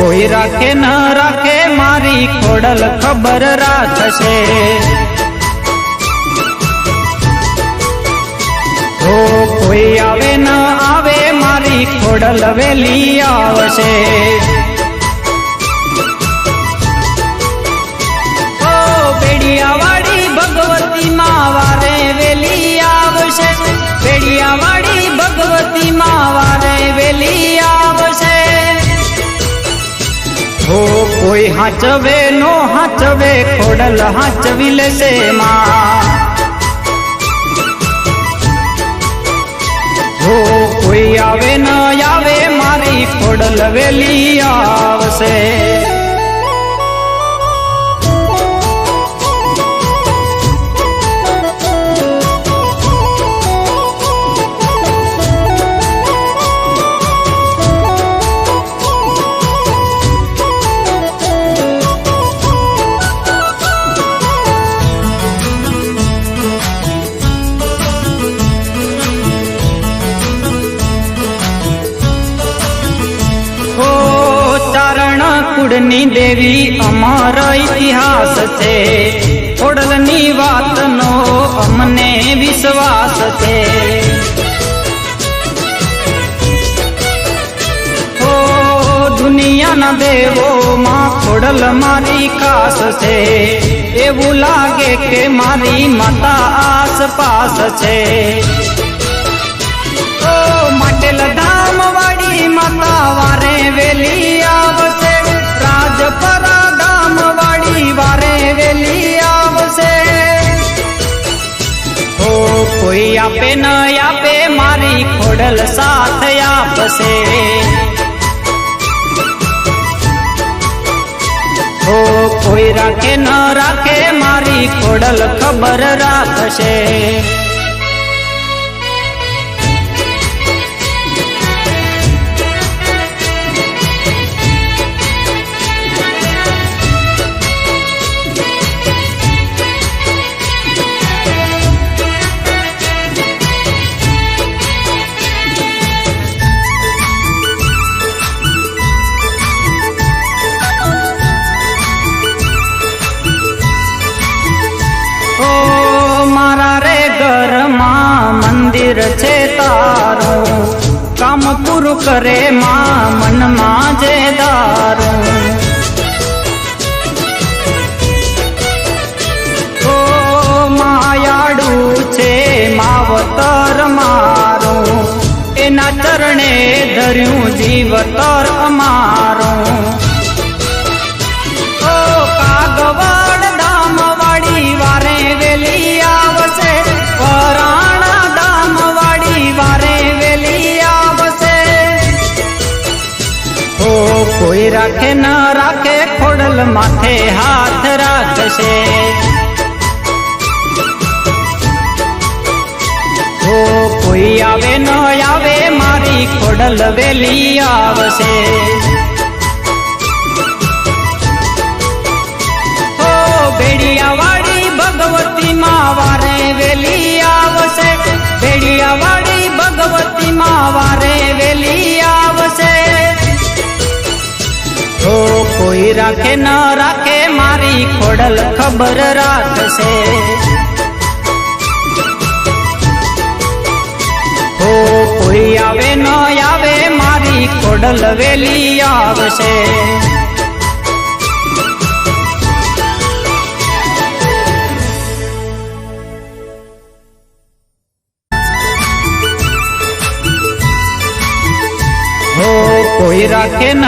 કોઈ રાખે ન રાખે મારી ખોડલ ખબર રાખશે હો કોઈ આવે ન આવે મારી ખોડલ વેલી આવશે. કોઈ હાચવે, નો હાચવે, ખોડલ હાચવી લેશે માં. હો કોઈ આવે, ન આવે, મારી ખોડલ વેલી આવશે. કુળની દેવી અમારો ઇતિહાસ છે. ઓડલની વાતનો અમને વિશ્વાસ છે. ઓ દુનિયાના દેવો માં ખોડલ મારી ખાસ છે. એવું લાગે કે મારી માતા આસપાસ છે. આપે ન આપે મારી ખોડલ સાથ આપશે. હો, કોઈ રાખે ન રાખે મારી ખોડલ ખબર રાખશે. કરે માં મનમાં જે દારું. ઓ માયાડું છે માવતર મારું. એના ચરણે ધર્યું જીવતર અમારું. રાખે ન રાખે ખોડલ માથે હાથ રાખશે કોઈ આવે ન આવે, મારી ખોડલ વેલી આવશે. ઓ બેડિયાવાળી ભગવતી માં વારે વેલી આવશે. બેડિયાવાળી ભગવતી માં વારે વેલી કોઈ રાખે, ન રાખે મારી ખોડલ ખબર રાખશે. ઓ કોઈ આવે, ન આવે મારી ખોડલ વેલી આવશે. કોઈ રાખે, ન